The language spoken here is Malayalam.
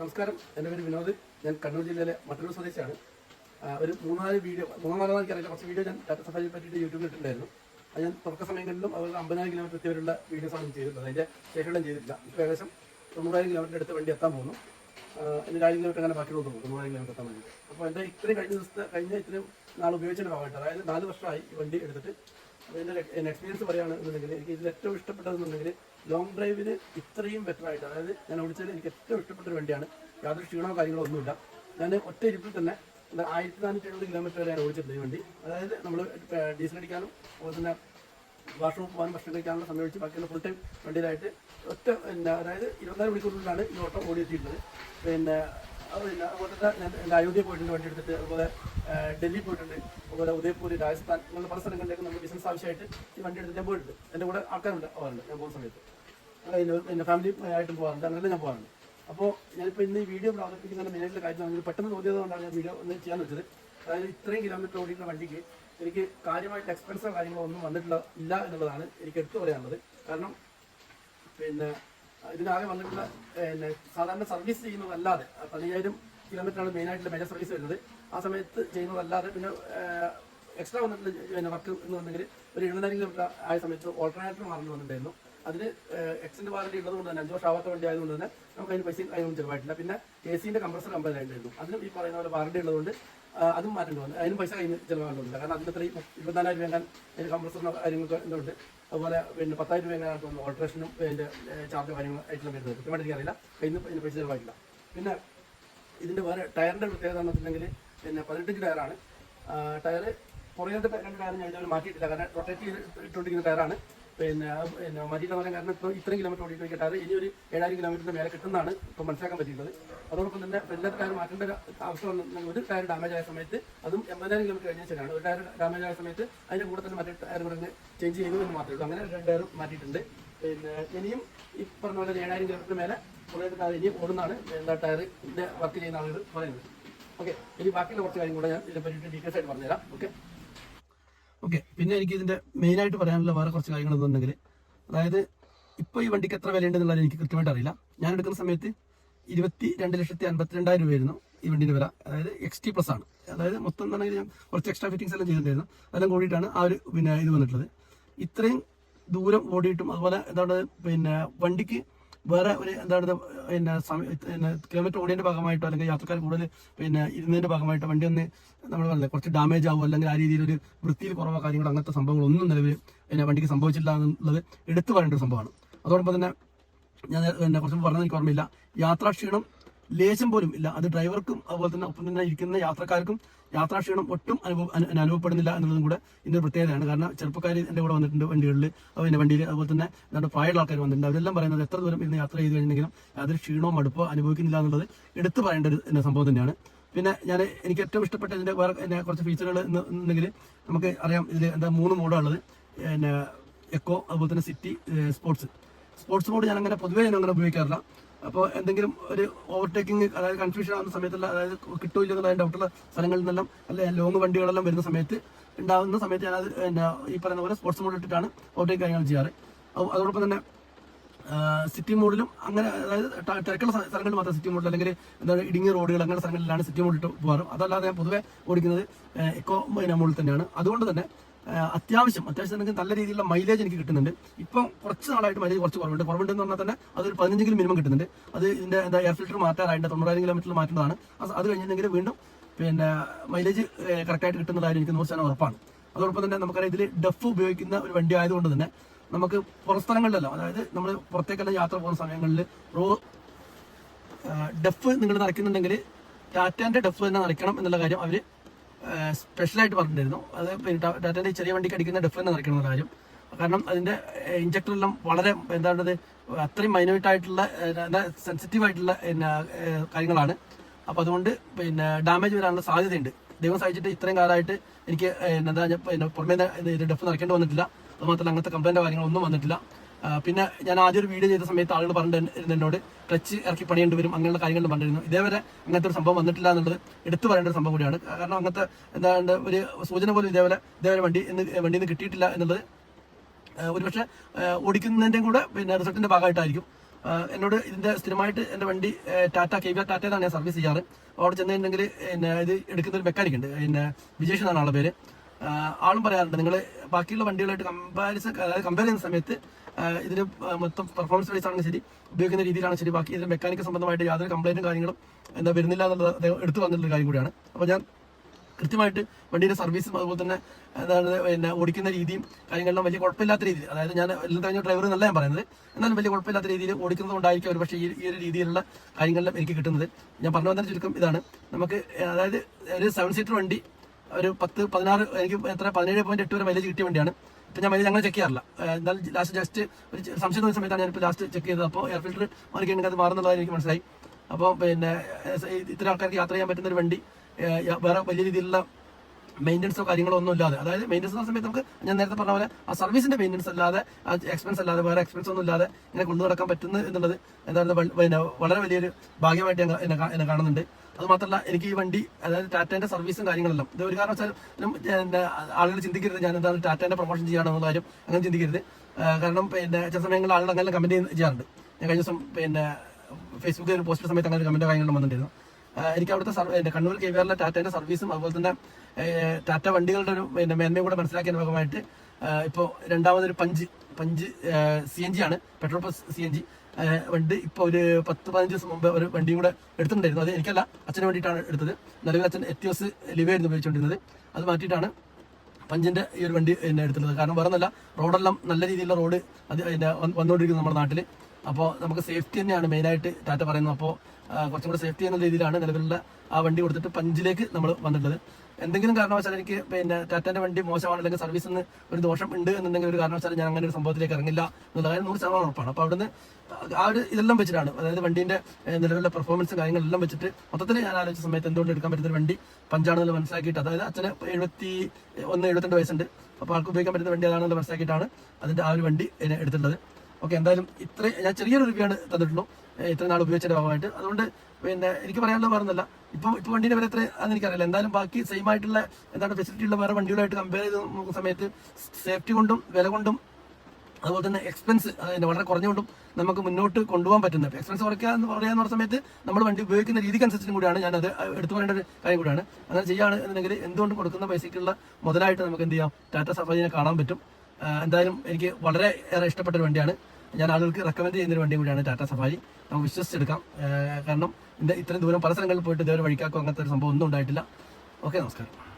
നമസ്കാരം. എന്റെ പേര് വിനോദ്. ഞാൻ കണ്ണൂർ ജില്ലയിലെ മറ്റൊരു സ്വദേശിയാണ്. ഒരു മൂന്നാൽ വീഡിയോ മൂന്നാൽ നാല് എനിക്കറിയില്ല കുറച്ച് വീഡിയോ ഞാൻ ടാറ്റ സഫാരിയെ പറ്റിയിട്ട് യൂട്യൂബിൽ ഇട്ടിട്ടുണ്ടായിരുന്നു. അത് ഞാൻ തുടക്ക സമയങ്ങളിലും അതുപോലെ അമ്പതിനായിരം കിലോമീറ്റർ എത്തിയവരുള്ള ആണ് ചെയ്തിട്ടുള്ളത്. അതിന്റെ ശേഷം ഞാൻ ചെയ്തിട്ടില്ല. ഇപ്പോൾ ഏകദേശം തൊണ്ണൂറായിരം കിലോമീറ്റർ അടുത്ത് വണ്ടി എത്താൻ പോകുന്നു. എന്റെ ആയിരം കിലോമീറ്റർ അങ്ങനെ ബാക്കി തോന്നുന്നു തൊണ്ണൂറായിരം കിലോമീറ്റർ എത്താൻ വേണ്ടി അപ്പോൾ എന്റെ ഇത്രയും കഴിഞ്ഞ ദിവസത്തെ കഴിഞ്ഞ ഇത്രയും നാൾ ഉപയോഗിച്ചതിന്റെ ഭാഗമായിട്ട് അതായത് നാല് വർഷമായി ഈ വണ്ടി എടുത്തിട്ട് അപ്പോൾ എന്റെ എക്സ്പീരിയൻസ് പറയുകയാണെന്നുണ്ടെങ്കിൽ എനിക്ക് ഇതിൽ ഏറ്റവും ഇഷ്ടപ്പെട്ടതെന്നുണ്ടെങ്കിൽ ലോങ് ഡ്രൈവിന് ഇത്രയും ബെറ്റർ ആയിട്ട് അതായത് ഞാൻ ഓടിച്ചതിൽ എനിക്ക് ഏറ്റവും ഇഷ്ടപ്പെട്ട വണ്ടിയാണ്. യാതൊരു ക്ഷീണമോ കാര്യങ്ങളോ ഒന്നുമില്ല. ഞാൻ ഒറ്റ ഇരിപ്പിൽ തന്നെ ആയിരത്തി നാനൂറ്റി എഴുപത് കിലോമീറ്റർ വരെ ഓടിച്ചിട്ടുണ്ട് ഈ വണ്ടി. അതായത് നമ്മൾ ഡീസൽ അടിക്കാനും അതുപോലെ തന്നെ വാഷ്റൂം പോകാനും ഭക്ഷണം കഴിക്കാനുള്ള സമയം വെച്ച് ബാക്കിയുള്ള ഫുൾ ടൈം വണ്ടിയിലായിട്ട് ഒറ്റ പിന്നെ അതായത് ഇരുപത്തിനാല് മണിക്കൂറിലാണ് ഈ ഓട്ടം ഓടിയെത്തിയിട്ടുള്ളത് പിന്നെ പിന്നെ അതുപോലെ ഞാൻ അയോധ്യ പോയിട്ടുണ്ട് വണ്ടി എടുത്തിട്ട് അതുപോലെ ഡൽഹി പോയിട്ടുണ്ട് അതുപോലെ ഉദയപൂർ രാജസ്ഥാൻ അങ്ങനെയുള്ള പല സ്ഥലങ്ങളിലേക്ക് നമ്മൾ ബിസിനസ് ആവശ്യമായിട്ട് ഈ വണ്ടി എടുത്തിട്ട് ഞാൻ പോയിട്ടുണ്ട്. എന്റെ കൂടെ ആൾക്കാരുണ്ട് പോകാറുണ്ട് ഞാൻ പോകുന്ന സമയത്ത്. എന്റെ ഫാമിലി ആയിട്ടും പോകാറുണ്ട് അങ്ങനെ ഞാൻ പോകാറുണ്ട്. അപ്പോൾ ഞാനിപ്പോൾ ഇന്ന് ഈ വീഡിയോ അവതരിപ്പിക്കുന്ന മെയിനായിട്ടുള്ള കാര്യം പറഞ്ഞാൽ പെട്ടെന്ന് തോന്നിയത് കൊണ്ടാണ് ഞാൻ വീഡിയോ ഒന്ന് ചെയ്യാൻ വെച്ചത്. അതായത് ഇത്രയും കിലോമീറ്റർ ഓടിക്കുന്ന വണ്ടിക്ക് എനിക്ക് കാര്യമായിട്ട് എക്സ്പെൻസോ കാര്യങ്ങളോ ഒന്നും വന്നിട്ടില്ല ഇല്ല എന്നുള്ളതാണ് എനിക്ക് എടുത്തു പറയാനുള്ളത്. കാരണം പിന്നെ ഇതിനാകെ വന്നിട്ടുള്ള പിന്നെ സാധാരണ സർവീസ് ചെയ്യുന്നതല്ലാതെ പതിനയ്യായിരം കിലോമീറ്ററാണ് മെയിനായിട്ടുള്ള മേജർ സർവീസ് വരുന്നത്. ആ സമയത്ത് ചെയ്യുന്നതല്ലാതെ പിന്നെ എക്സ്ട്രാ വന്നിട്ടുള്ള പിന്നെ വർക്ക് എന്ന് പറഞ്ഞെങ്കിൽ ഒരു എഴുപതിനായിരം കിലോമീറ്റർ ആയ സമയത്ത് ഓൾട്ടർനേറ്റർ മാറേണ്ടി വന്നിട്ടുണ്ടായിരുന്നു അതിന് എക്സിന്റെ വാറണ്ടി ഉള്ളത് കൊണ്ട് തന്നെ അഞ്ച് വർഷം ആവാത്ത വണ്ടി ആയതുകൊണ്ട് തന്നെ നമുക്ക് അതിന് പൈസ അതിനൊന്നും ചിലവായിട്ടില്ല. പിന്നെ എ സിന്റെ കംപ്രസർ കമ്പനി ആയിട്ടുണ്ടായിരുന്നു. അതിനും ഈ പറയുന്ന പോലെ വാറണ്ടി ഉള്ളതുകൊണ്ട് അതും മാറ്റേണ്ടി വന്നു. അതിനും പൈസ കഴിഞ്ഞ് ചിലവാകേണ്ടതില്ല കാരണം അതിന്റെ ഇത്രയും ഇരുപത്തിനാലായിരം രൂപ അതിന് കംപ്രസറിനോ കാര്യങ്ങൾക്ക് എന്തുണ്ട് അതുപോലെ പിന്നെ പത്തായിരം രൂപ എങ്ങനെയാണ് തോന്നുന്നു ഓൾട്രേഷനും അതിന്റെ ചാർജ് കാര്യങ്ങൾ ആയിട്ടുള്ള വരുന്നത് കൃത്യമായിട്ട് എനിക്കറിയില്ല. കയ്യിൽ നിന്ന് അതിന് പൈസ ചിലവായിട്ടില്ല. പിന്നെ ഇതിന്റെ വേറെ ടയറിന്റെ പ്രത്യേകത എന്ന് വെച്ചിട്ടുണ്ടെങ്കിൽ പിന്നെ പതിനെട്ടിഞ്ച് ടയറാണ്. ടയർ പുറകിലത്തെ രണ്ട് ടയർ ഞാൻ ഇതുവരെ മാറ്റിയിട്ടില്ല. കാരണം റൊട്ടേറ്റ് ചെയ്ത് ഇട്ടുകൊണ്ടിരിക്കുന്ന ടയറാണ്. പിന്നെ പിന്നെ പിന്നെ എന്ന് പറയാൻ കാരണം ഇപ്പോൾ ഇത്രയും കിലോമീറ്റർ ഓടിയിട്ട് കിട്ടാതെ ഇനി ഒരു ഏഴായിരം കിലോമീറ്ററിന് മേലെ കിട്ടുന്നതാണ് ഇപ്പോൾ മനസ്സിലാക്കാൻ പറ്റിയിട്ടുള്ളത്. അതോടൊപ്പം തന്നെ എല്ലാ ടയർ മാറ്റേണ്ട ആവശ്യം ഒരു ടയർ ഡാമേജ് ആയ സമയത്ത് അതും എൺപതിനായിരം കിലോമീറ്റർ കഴിഞ്ഞ ശരിയാണ് ഒരു ടയർ ഡാമേജ് ആയ സമയത്ത് അതിന്റെ കൂടെ തന്നെ മറ്റേ ടയർ പറഞ്ഞ് ചേഞ്ച് ചെയ്യുന്നു എന്ന് മാത്രമേ ഉള്ളൂ. അങ്ങനെ രണ്ട് ടയർ മാറ്റിയിട്ടുണ്ട്. പിന്നെ ഇനിയും ഈ പറഞ്ഞ പോലെ ഏഴായിരം കിലോമീറ്റർ മേലെ കുറേ ടയർ ഇനിയും ഓടുന്നതാണ് എന്താ ടയറിന്റെ വർക്ക് ചെയ്യുന്ന ആളുകൾ പറയുന്നത്. ഓക്കെ ഇനി ബാക്കിയുള്ള കുറച്ച് കാര്യം കൂടെ ഞാൻ ഇതിനെ പറ്റിയിട്ട് ഡീറ്റെയിൽസ് ആയിട്ട് പറഞ്ഞുതരാം. ഓക്കെ ഓക്കെ പിന്നെ എനിക്ക് ഇതിന്റെ മെയിൻ ആയിട്ട് പറയാനുള്ള വേറെ കുറച്ച് കാര്യങ്ങൾ എന്നുണ്ടെങ്കിൽ അതായത് ഇപ്പോൾ ഈ വണ്ടിക്ക് എത്ര വിലയുണ്ടെന്നുള്ളത് എനിക്ക് കൃത്യമായിട്ട് അറിയില്ല. ഞാൻ എടുക്കുന്ന സമയത്ത് ഇരുപത്തി രണ്ട് ലക്ഷത്തി അൻപത്തിരണ്ടായിരം രൂപയായിരുന്നു ഈ വണ്ടിയുടെ വില. അതായത് എക്സ് ടി പ്ലസ് ആണ്. അതായത് മൊത്തം പറഞ്ഞാൽ ഞാൻ കുറച്ച് എക്സ്ട്രാ ഫിറ്റിംഗ്സ് എല്ലാം ചെയ്തിട്ടുണ്ടായിരുന്നു. അതെല്ലാം കൂടിയിട്ടാണ് ആ ഒരു പിന്നെ ഇത് വന്നിട്ടുള്ളത്. ഇത്രയും ദൂരം ഓടിയിട്ടും അതുപോലെ എന്താണ് പിന്നെ വണ്ടിക്ക് വേറെ ഒരു എന്താണ് പിന്നെ പിന്നെ കിലോമീറ്റർ ഓടിയതിന്റെ ഭാഗമായിട്ടോ അല്ലെങ്കിൽ യാത്രക്കാർ കൂടുതൽ പിന്നെ ഇരുന്നതിന്റെ ഭാഗമായിട്ടോ വണ്ടി ഒന്ന് നമ്മൾ പറഞ്ഞത് കുറച്ച് ഡാമേജ് ആവും അല്ലെങ്കിൽ ആ രീതിയിൽ ഒരു വൃത്തിയിൽ കുറവോ കാര്യങ്ങളോ അങ്ങനത്തെ സംഭവങ്ങളൊന്നും നിലവിൽ പിന്നെ വണ്ടിക്ക് സംഭവിച്ചില്ല എന്നുള്ളത് എടുത്തു പറയേണ്ട ഒരു സംഭവമാണ്. അതോടൊപ്പം തന്നെ ഞാൻ പിന്നെ കുറച്ച് പറഞ്ഞത് എനിക്ക് ഓർമ്മയില്ല. യാത്രാക്ഷീണം ലേശം പോലും ഇല്ല. അത് ഡ്രൈവർക്കും അതുപോലെ തന്നെ ഒപ്പം തന്നെ ഇരിക്കുന്ന യാത്രക്കാർക്കും യാത്രാക്ഷീണം ഒട്ടും അനുഭവ അനു- അനുഭവപ്പെടുന്നില്ല എന്നുള്ളതും കൂടെ ഇതിന്റെ പ്രത്യേകതയാണ്. കാരണം ചെറുപ്പക്കാർ എന്റെ കൂടെ വന്നിട്ടുണ്ട് വണ്ടികളിൽ പിന്നെ വണ്ടിയിൽ അതുപോലെ തന്നെ നമ്മുടെ പ്രായമുള്ള ആൾക്കാർ വന്നിട്ടുണ്ട്. അവരെല്ലാം പറയുന്നത് എത്ര ദൂരം ഇരുന്ന് യാത്ര ചെയ്ത് കഴിഞ്ഞെങ്കിലും യാതൊരു ക്ഷീണോ മടുപ്പോ അനുഭവിക്കുന്നില്ല എന്നുള്ളത് എടുത്തു പറയേണ്ട ഒരു സംഭവം തന്നെയാണ്. പിന്നെ ഞാൻ എനിക്ക് ഏറ്റവും ഇഷ്ടപ്പെട്ട ഇതിന്റെ വേറെ കുറച്ച് ഫീച്ചറുകൾ എന്നുണ്ടെങ്കിൽ നമുക്ക് അറിയാം ഇതിൽ എന്താ മൂന്ന് മോഡാണുള്ളത് പിന്നെ എക്കോ അതുപോലെ തന്നെ സിറ്റി സ്പോർട്സ് സ്പോർട്സ് മോഡ് ഞാൻ അങ്ങനെ പൊതുവേ ഞാൻ അങ്ങനെ ഉപയോഗിക്കാറില്ല. അപ്പോൾ എന്തെങ്കിലും ഒരു ഓവർടേക്കിംഗ് അതായത് കൺഫ്യൂഷൻ ആവുന്ന സമയത്തുള്ള അതായത് കിട്ടൂല്ലോ എന്നുള്ള ഡൗട്ടുള്ള സ്ഥലങ്ങളിൽ നിന്നെല്ലാം അല്ലെ ലോങ് വണ്ടികളെല്ലാം വരുന്ന സമയത്ത് ഉണ്ടാകുന്ന സമയത്ത് ഞാൻ പിന്നെ ഈ പറയുന്ന പോലെ സ്പോർട്സ് മോഡ് ഇട്ടിട്ടാണ് ഓവർടേക്ക് കാര്യങ്ങൾ ചെയ്യാറ്. അതോടൊപ്പം തന്നെ സിറ്റി മോഡിലും അങ്ങനെ അതായത് തിരക്കുള്ള സ്ഥലങ്ങളിൽ മാത്രം സിറ്റി മോഡിൽ അല്ലെങ്കിൽ എന്താണ് ഇടുങ്ങിയ റോഡുകൾ അങ്ങനെ സ്ഥലങ്ങളിലാണ് സിറ്റി മോഡിൽ പോകാറ്. അതല്ലാതെ ഞാൻ പൊതുവെ ഓടിക്കുന്നത് എക്കോ മോഡിൽ തന്നെയാണ്. അതുകൊണ്ട് തന്നെ അത്യാവശ്യം അത്യാവശ്യം എനിക്ക് നല്ല രീതിയിലുള്ള മൈലേജ് എനിക്ക് കിട്ടുന്നുണ്ട്. ഇപ്പം കുറച്ച് നാളായിട്ട് മൈലേജ് കുറച്ച് കുറവുണ്ട്. കുറവുണ്ട് എന്ന് പറഞ്ഞാൽ തന്നെ അതൊരു പതിനഞ്ചെങ്കിലും മിനിമം കിട്ടുന്നുണ്ട്. അത് ഇതിന്റെ എന്താ എയർ ഫിൽറ്റർ മാറ്റാറായിട്ട് തൊണ്ണൂറായിരം കിലോമീറ്റർ മാറ്റുന്നതാണ്. അത് കഴിഞ്ഞിട്ടുണ്ടെങ്കിൽ വീണ്ടും പിന്നെ മൈലേജ് കറക്റ്റായിട്ട് കിട്ടുന്ന കാര്യം എനിക്ക് നൂറ് ശതമാനം ഉറപ്പാണ്. അതോടൊപ്പം തന്നെ നമുക്കറിയാം ഇതിൽ ഡഫ് ഉപയോഗിക്കുന്ന ഒരു വണ്ടി ആയതുകൊണ്ട് തന്നെ നമുക്ക് പുറസ്ഥലങ്ങളിലല്ലോ അതായത് നമ്മൾ പുറത്തേക്കെല്ലാം യാത്ര പോകുന്ന സമയങ്ങളിൽ റോ ഡഫ് നിങ്ങൾ നിറയ്ക്കുന്നുണ്ടെങ്കിൽ ടാറ്റാന്റെ ഡഫ് തന്നെ നിറയ്ക്കണം എന്നുള്ള കാര്യം അവർ സ്പെഷ്യലായിട്ട് പറഞ്ഞിട്ടുണ്ടായിരുന്നു. അത് പിന്നെ ടാ- ടാറ്റാന്റെ ഈ ചെറിയ വണ്ടിക്ക് അടിക്കുന്ന ഡഫ് തന്നെ നിറയ്ക്കണം കാര്യം. കാരണം അതിന്റെ ഇഞ്ചക്ടറെല്ലാം വളരെ എന്താണത് അത്രയും മൈന്യൂട്ട് ആയിട്ടുള്ള സെൻസിറ്റീവ് ആയിട്ടുള്ള പിന്നെ കാര്യങ്ങളാണ്. അപ്പോൾ അതുകൊണ്ട് പിന്നെ ഡാമേജ് വരാനുള്ള സാധ്യതയുണ്ട്. ദൈവം സഹിച്ചിട്ട് ഇത്രയും കാലമായിട്ട് എനിക്ക് എന്താ പിന്നെ പുറമേ ഡെഫ് നിറയ്ക്കേണ്ടി വന്നിട്ടില്ല. അതുമാത്രമല്ല അങ്ങനത്തെ കംപ്ലൈന്റോ കാര്യങ്ങളൊന്നും വന്നിട്ടില്ല. പിന്നെ ഞാൻ ആദ്യം ഒരു വീഡിയോ ചെയ്ത സമയത്ത് ആളുകൾ പറഞ്ഞിരുന്നു എന്നോട് ക്ലച്ച് ഇറക്കി പണിയേണ്ടി വരും അങ്ങനെയുള്ള കാര്യങ്ങൾ പറഞ്ഞിരുന്നു. ഇതേവരെ അങ്ങനത്തെ ഒരു സംഭവം വന്നിട്ടില്ല എന്നുള്ളത് എടുത്തു പറയേണ്ട ഒരു സംഭവം കൂടിയാണ്. കാരണം അങ്ങനത്തെ എന്താണ് ഒരു സൂചന പോലും ഇതേവരെ ഇതേവരെ വണ്ടി വണ്ടിയിൽ നിന്ന് കിട്ടിയിട്ടില്ല എന്നുള്ളത് ഒരുപക്ഷെ ഓടിക്കുന്നതിന്റെയും കൂടെ പിന്നെ റിസൾട്ടിന്റെ ഭാഗമായിട്ടായിരിക്കും. എന്നോട് ഇതിന്റെ സ്ഥിരമായിട്ട് എന്റെ വണ്ടി ടാറ്റ കെ വി ആർ ടാറ്റയിലാണ് ഞാൻ സർവീസ് ചെയ്യാറ്. അവിടെ ചെന്നിട്ടുണ്ടെങ്കിൽ പിന്നെ ഇത് എടുക്കുന്ന ഒരു മെക്കാനിക് ഉണ്ട് പിന്നെ വിജേഷ് എന്നാണ് ആളുടെ പേര്. ആളും പറയാറുണ്ട് നിങ്ങൾ ബാക്കിയുള്ള വണ്ടികളായിട്ട് കമ്പാരിസൺ അതായത് കമ്പയർ ചെയ്യുന്ന സമയത്ത് ആ, ഇതിന് മൊത്തം പെർഫോമൻസ് വൈസ് ആണെങ്കിൽ ശരി. ഉപയോഗിക്കുന്ന രീതിയിലാണ് ശരി. ബാക്കി ഇതിന്റെ മെക്കാനിക്കൽ സംബന്ധമായിട്ട് യാതൊരു കംപ്ലൈന്റും കാര്യങ്ങളും എന്താ വരുന്നില്ല എന്നുള്ളത് അദ്ദേഹം എടുത്തു വന്നിട്ടുള്ള കാര്യം കൂടിയാണ്. അപ്പോൾ ഞാൻ കൃത്യമായിട്ട് വണ്ടിയുടെ സർവീസും അതുപോലെ തന്നെ എന്താണ് പിന്നെ ഓടിക്കുന്ന രീതിയും കാര്യങ്ങളെല്ലാം വലിയ കുഴപ്പമില്ലാത്ത രീതിയിൽ അതായത് ഞാൻ എല്ലാം കഴിഞ്ഞ ഡ്രൈവർ എന്നല്ല ഞാൻ പറയുന്നത്. എന്നാലും വലിയ കുഴപ്പമില്ലാത്ത രീതിയിൽ ഓടിക്കുന്നത് കൊണ്ടായിരിക്കും ഒരു പക്ഷേ ഈ ഈ ഒരു രീതിയിലുള്ള കാര്യങ്ങളെല്ലാം എനിക്ക് കിട്ടുന്നത്. ഞാൻ പറഞ്ഞു വന്നതിന് ചുരുക്കം ഇതാണ്. നമുക്ക് അതായത് ഒരു സെവൻ സീറ്റർ വണ്ടി ഒരു പത്ത് പതിനാറ് എനിക്ക് എത്ര പതിനേഴ് പോയിന്റ് എട്ട് വരെ മൈലേജ് കിട്ടിയ വണ്ടിയാണ്. ഇപ്പം ഞാൻ ഞങ്ങൾ ചെക്ക് ചെയ്യാറില്ല. എന്നാൽ ലാസ്റ്റ് ജസ്റ്റ് ഒരു സംശയം തോന്നിയ സമയത്താണ് ഞാനിപ്പോൾ ലാസ്റ്റ് ചെക്ക് ചെയ്തത്. അപ്പോൾ എയർ ഫിൽറ്റർ മാറിക്കഴിഞ്ഞാൽ അത് എനിക്ക് മനസ്സിലായി. അപ്പോൾ പിന്നെ ഇത്ര ആൾക്കാർക്ക് യാത്ര ചെയ്യാൻ പറ്റുന്ന ഒരു വണ്ടി വേറെ വലിയ രീതിയിലുള്ള മെയിന്റനൻസോ കാര്യങ്ങളോ ഒന്നും ഇല്ലാതെ. അതായത് മെയിന്റനൻസ് എന്ന സമയത്ത് നമുക്ക് ഞാൻ നേരത്തെ പറഞ്ഞ പോലെ ആ സർവീസിന്റെ മെയിന്റനൻസ് അല്ലാതെ ആ എക്സ്പെൻസ് അല്ലാതെ വേറെ എക്സ്പെൻസ് ഒന്നും ഇല്ലാതെ ഇങ്ങനെ കൊണ്ടു നടക്കാൻ പറ്റുന്നു എന്നുള്ളത് എന്താണ് പിന്നെ വളരെ വലിയൊരു ഭാഗ്യമായിട്ട് ഞങ്ങൾ എന്നെ കാണുന്നുണ്ട്. അത് മാത്രമല്ല എനിക്ക് ഈ വണ്ടി അതായത് ടാറ്റേന്റെ സർവീസും കാര്യങ്ങളെല്ലാം ഇത് ഒരു കാരണവശാലും ആളുകൾ ചിന്തിക്കരുത് ഞാൻ എന്താണ് ടാറ്റേന്റെ പ്രൊമോഷൻ ചെയ്യാണെന്നുള്ള കാര്യം അങ്ങനെ ചിന്തിക്കരുത്. കാരണം പിന്നെ ചില സമയങ്ങളിൽ ആളുകൾ അങ്ങനെ കമന്റ് ചെയ്യാറുണ്ട്. ഞാൻ കഴിഞ്ഞ ദിവസം പിന്നെ ഫേസ്ബുക്കിൽ പോസ്റ്റ് സമയത്ത് അങ്ങനെ കമന്റ് കാര്യങ്ങളും വന്നിട്ടുണ്ടായിരുന്നു. എനിക്ക് അവിടുത്തെ കണ്ണൂർ കെ വി ആറിലെ ടാറ്റേന്റെ സർവീസും അതുപോലെ തന്നെ ടാറ്റ വണ്ടികളുടെ ഒരു പിന്നെ മേന്മയും കൂടെ മനസ്സിലാക്കിയ ഭാഗമായിട്ട് ഇപ്പോൾ രണ്ടാമതൊരു punch punch C N G ആണ്. Petrol plus C N G വണ്ടി ഇപ്പോൾ ഒരു പത്ത് പതിനഞ്ച് ദിവസം മുമ്പ് ഒരു വണ്ടിയും കൂടെ എടുത്തിട്ടുണ്ടായിരുന്നു. അത് എനിക്കല്ല അച്ഛന് വേണ്ടിയിട്ടാണ് എടുത്തത്. നിലവിൽ അച്ഛൻ എത്തിയോസ് ലിവായിരുന്നു ഉപയോഗിച്ചുകൊണ്ടിരുന്നത്. അത് മാറ്റിയിട്ടാണ് പഞ്ചിന്റെ ഈ ഒരു വണ്ടി എന്നെ എടുത്തിട്ടുള്ളത്. കാരണം വേറെ നല്ല റോഡെല്ലാം നല്ല രീതിയിലുള്ള റോഡ് അത് പിന്നെ വന്ന് വന്നുകൊണ്ടിരിക്കുന്നു നമ്മുടെ നാട്ടിൽ അപ്പോൾ നമുക്ക് സേഫ്റ്റി തന്നെയാണ് മെയിനായിട്ട് ടാറ്റ പറയുന്നത്. അപ്പോൾ കുറച്ചും കൂടെ സേഫ്റ്റി എന്ന രീതിയിലാണ് നിലവിലുള്ള ആ വണ്ടി കൊടുത്തിട്ട് പഞ്ചിലേക്ക് നമ്മൾ വന്നിട്ടുള്ളത്. എന്തെങ്കിലും കാരണവശാൽ എനിക്ക് പിന്നെ ടാറ്റാന്റെ വണ്ടി മോശമാണ് അല്ലെങ്കിൽ സർവീസിന് ഒരു ദോഷം ഉണ്ട് എന്നുണ്ടെങ്കിൽ ഒരു കാരണവശാലും ഞാൻ അങ്ങനെ ഒരു സംഭവത്തിലേക്ക് ഇറങ്ങില്ല എന്നുള്ള കാര്യം നൂറ് ശതമാനം ഉറപ്പാണ്. അപ്പോൾ അവിടുന്ന് ആ ഒരു ഇതെല്ലാം വെച്ചിട്ടാണ്. അതായത് വണ്ടീന്റെ നിലവിലെ പെർഫോമൻസും കാര്യങ്ങളെല്ലാം വെച്ചിട്ട് മൊത്തത്തിൽ ഞാൻ ആലോചിച്ച സമയത്ത് എന്തുകൊണ്ട് എടുക്കാൻ പറ്റുന്ന വണ്ടി പഞ്ചാണെന്ന് മനസ്സിലാക്കിയിട്ട് അതായത് അച്ഛന് എഴുപത്തി ഒന്ന് എഴുപത്തിരണ്ട് വയസ്സുണ്ട്. അപ്പോൾ ആൾക്ക് ഉപയോഗിക്കാൻ പറ്റുന്ന വണ്ടി അതാണെന്ന് മനസ്സിലാക്കിയിട്ടാണ് അതിന്റെ ആ ഒരു വണ്ടി എടുത്തിട്ടുള്ളത്. ഓക്കെ എന്തായാലും ഇത്ര ഞാൻ ചെറിയൊരു റിവ്യൂ ആണ് തന്നിട്ടുള്ളൂ. ഇത്ര നാൾ ഉപയോഗിച്ച ഭാഗമായിട്ട് അതുകൊണ്ട് പിന്നെ എനിക്ക് പറയാനുള്ള പറഞ്ഞല്ല ഇപ്പം ഇപ്പൊ വണ്ടിയുടെ വില എത്ര അതെന്ന് എനിക്കറിയില്ല. എന്തായാലും ബാക്കി സെയിം ആയിട്ടുള്ള എന്താണ് ഫെസിലിറ്റി ഉള്ള വേറെ വണ്ടികളായിട്ട് കമ്പയർ ചെയ്ത് നോക്കുന്ന സമയത്ത് സേഫ്റ്റി കൊണ്ടും വില കൊണ്ടും അതുപോലെ തന്നെ എക്സ്പെൻസ് അതിന് വളരെ കുറഞ്ഞുകൊണ്ടും നമുക്ക് മുന്നോട്ട് കൊണ്ടുപോകാൻ പറ്റുന്നത് എക്സ്പെൻസ് കുറയ്ക്കുക എന്ന് പറയാന്ന് സമയത്ത് നമ്മൾ വണ്ടി ഉപയോഗിക്കുന്ന രീതിക്ക് അനുസരിച്ചും കൂടിയാണ് ഞാൻ അത് എടുത്തു പറയേണ്ട ഒരു കാര്യം കൂടിയാണ്. അങ്ങനെ ചെയ്യുകയാണ് എന്നുണ്ടെങ്കിൽ എന്തുകൊണ്ട് കൊടുക്കുന്ന പൈസയ്ക്കുള്ള മുതലായിട്ട് നമുക്ക് എന്ത് ചെയ്യാം? ടാറ്റ സഫാരിനെ കാണാൻ പറ്റും. എന്തായാലും എനിക്ക് വളരെ ഏറെ ഇഷ്ടപ്പെട്ട ഒരു വണ്ടിയാണ്. ഞാൻ ആളുകൾക്ക് റെക്കമെൻഡ് ചെയ്യുന്ന ഒരു വണ്ടി കൂടിയാണ് ടാറ്റ സഫാരി നമുക്ക് വിശ്വസിച്ചെടുക്കാം. കാരണം ഇത്രയും ദൂരം പല സ്ഥലങ്ങളിൽ പോയിട്ട് ഇതേവരെ വഴിക്കാക്കോ അങ്ങനത്തെ ഒരു സംഭവം ഒന്നും ഉണ്ടായിട്ടില്ല. ഓക്കെ നമസ്കാരം.